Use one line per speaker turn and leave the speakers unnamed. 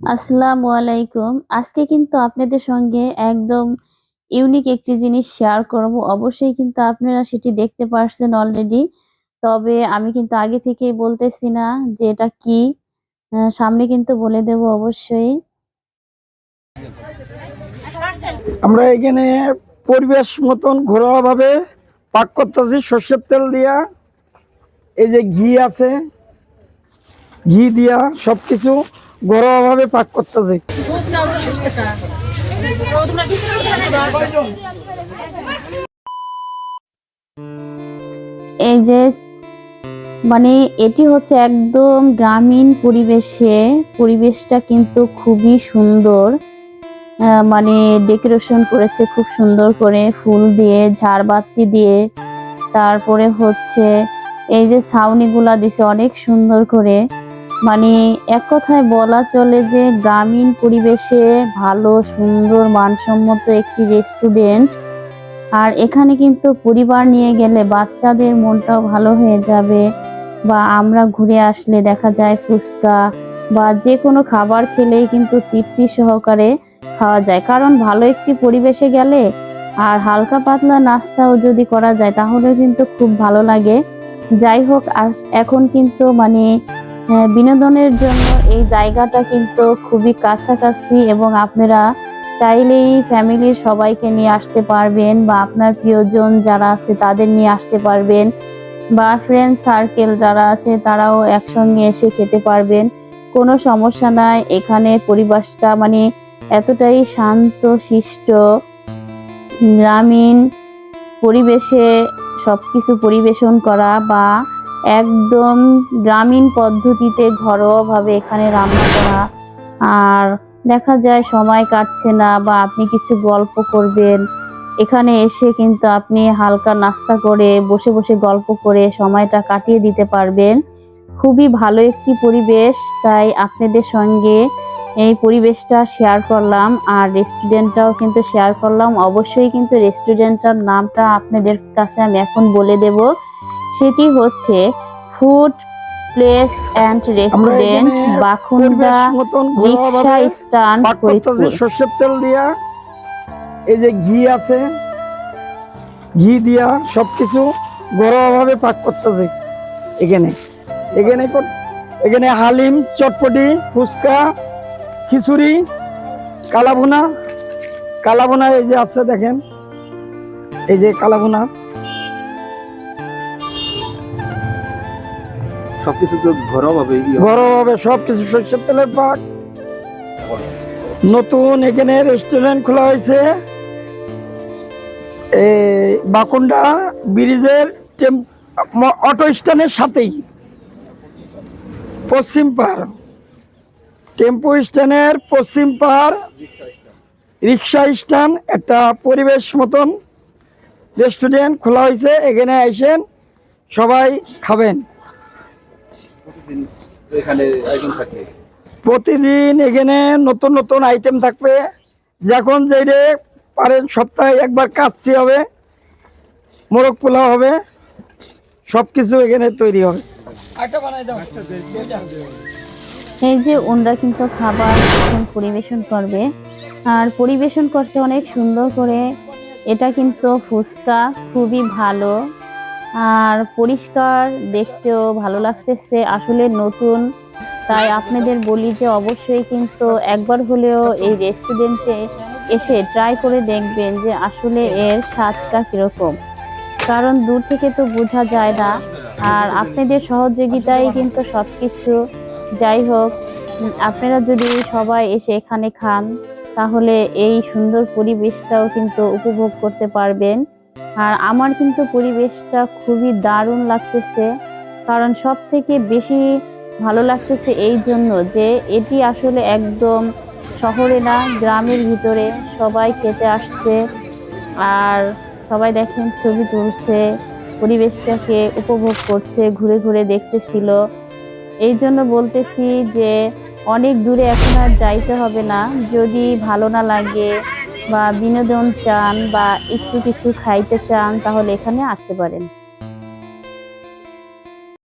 আসসালামু আলাইকুম। আজকে কিন্তু আপনাদের সঙ্গে একদম ইউনিক একটি জিনিস শেয়ার করব। অবশ্যই কিন্তু আপনারা সেটি দেখতে পারছেন অলরেডি তবে আমি কিন্তু আগে থেকেই বলতেছি না যে এটা কি। সামনে কিন্তু বলে দেব অবশ্যই।
আমরা এখানে পরিবেশ মতন ঘরোয়া ভাবে পাক করতেছি। সর্ষের তেল দিয়া, এই যে ঘি আছে, ঘি দিয়া সবকিছু ঘরোয়া ভাবে পাক করতেছি।
এই যে মানে এটি হচ্ছে একদম গ্রামীণ পরিবেশে, পরিবেশটা কিন্তু খুবই সুন্দর। মানে ডেকোরেশন করেছে খুব সুন্দর করে, ফুল দিয়ে, ঝাড়বাতি দিয়ে। তারপরে হচ্ছে এই যে ছাউনিগুলা দিছে অনেক সুন্দর করে। মানে এক কথায় বলা চলে যে গ্রামীণ পরিবেশে ভালো, সুন্দর, মানসম্মত একটি রেস্টুরেন্ট আর এখানে কিন্তু পরিবার নিয়ে গেলে বাচ্চাদের মনটাও ভালো হয়ে যাবে বা আমরা ঘুরে আসলে দেখা যায় ফুচকা বা যে কোনো খাবার খেলেই কিন্তু তৃপ্তি সহকারে খাওয়া যায়। কারণ ভালো একটি পরিবেশে গেলে আর হালকা পাতলা নাস্তাও যদি করা যায় তাহলে কিন্তু খুব ভালো লাগে। যাই হোক এখন কিন্তু মানে বিনোদনের জন্য এই জায়গাটা কিন্তু খুবই কাছাকাছি এবং আপনারা চাইলেই ফ্যামিলির সবাইকে নিয়ে আসতে পারবেন বা আপনার প্রিয়জন যারা আছে তাদের নিয়ে আসতে পারবেন বা ফ্রেন্ড সার্কেল যারা আছে তারাও একসঙ্গে এসে খেতে পারবেন। কোনো সমস্যা নাই, এখানে পরিবেশটা মানে এতটাই শান্ত, শিষ্ট, গ্রামীণ পরিবেশে সব কিছু পরিবেশন করা বা একদম গ্রামীণ পদ্ধতিতে ঘরোয়াভাবে এখানে রান্না করা। আর দেখা যায় সময় কাটছে না বা আপনি কিছু গল্প করবেন। এখানে এসে কিন্তু আপনি হালকা নাস্তা করে বসে বসে গল্প করে সময়টা কাটিয়ে দিতে পারবেন। খুবই ভালো একটি পরিবেশ, তাই আপনাদের সঙ্গে এই পরিবেশটা শেয়ার করলাম। আর রেস্টুরেন্টটাও কিন্তু শেয়ার করলাম। অবশ্যই কিন্তু রেস্টুরেন্টটার নামটা আপনাদের কাছে আমি এখন বলে দেব। সেটি হচ্ছে food place and restaurant Bakhunda rickshaw stand Faridpur.
সর্ষের তেল দিয়া এই যে ঘি আছে ঘি দিয়া সবকিছু ঘরোয়া ভাবে পাক করতেছে এখানে। এখানে এখানে হালিম চটপটি ফুচকা খিচুড়ি কালাভুনা। কালাভুনা এই যে আছে দেখেন এই যে কালাভুনা।
সবকিছু তো ঘরোয়া ভাবে
সবকিছু সর্ষের তেলের পাক নতুন এখানে রেস্টুরেন্ট খোলা হয়েছে। বাকুন্ডা ব্রিজের অটো স্ট্যান্ডের সাথেই। পশ্চিম পাহাড় টেম্পো স্ট্যান্ডের পশ্চিম পাহাড় রিক্সা স্ট্যান্ড, একটা পরিবেশ মতন রেস্টুরেন্ট খোলা হয়েছে। এখানে আসেন সবাই খাবেন।
এখানে আয়োজন থাকে?
প্রতিদিন এখানে নতুন নতুন আইটেম থাকবে। যখন যেটা পারেন সপ্তাহে একবার কাচ্চি হবে মোরগ পোলাও হবে সব কিছু এখানে তৈরি হবে।
এই যে ওনরা কিন্তু খাবার এখন পরিবেশন করবে আর পরিবেশন করছে অনেক সুন্দর করে। এটা কিন্তু ফুচকা খুবই ভালো। আর পরিষ্কার, দেখতেও ভালো লাগতেছে। আসলে নতুন, তাই আপনাদের বলি যে অবশ্যই কিন্তু একবার হলেও এই রেস্টুরেন্টে এসে ট্রাই করে দেখবেন যে আসলে এর স্বাদটা কীরকম। কারণ দূর থেকে তো বোঝা যায় না। আর আপনাদের সহযোগিতায় কিন্তু সব কিছু যাই হোক, আপনারা যদি সবাই এসে এখানে খান, তাহলে এই সুন্দর পরিবেশটাও কিন্তু উপভোগ করতে পারবেন। আর আমার কিন্তু পরিবেশটা খুবই দারুণ লাগতেছে। কারণ সব থেকে বেশি ভালো লাগতেছে এই জন্য যে, এটি আসলে একদম শহরে না, গ্রামের ভিতরে সবাই খেতে আসছে। আর সবাই দেখেন ছবি তুলছে, পরিবেশটাকে উপভোগ করছে, ঘুরে ঘুরে দেখতেছিল। এই জন্য বলতেছি যে, অনেক দূরে এখন আর যাইতে হবে না। যদি ভালো না লাগে বা বিনোদন চান বা একটু কিছু খাইতে চান তাহলে এখানে আসতে পারেন।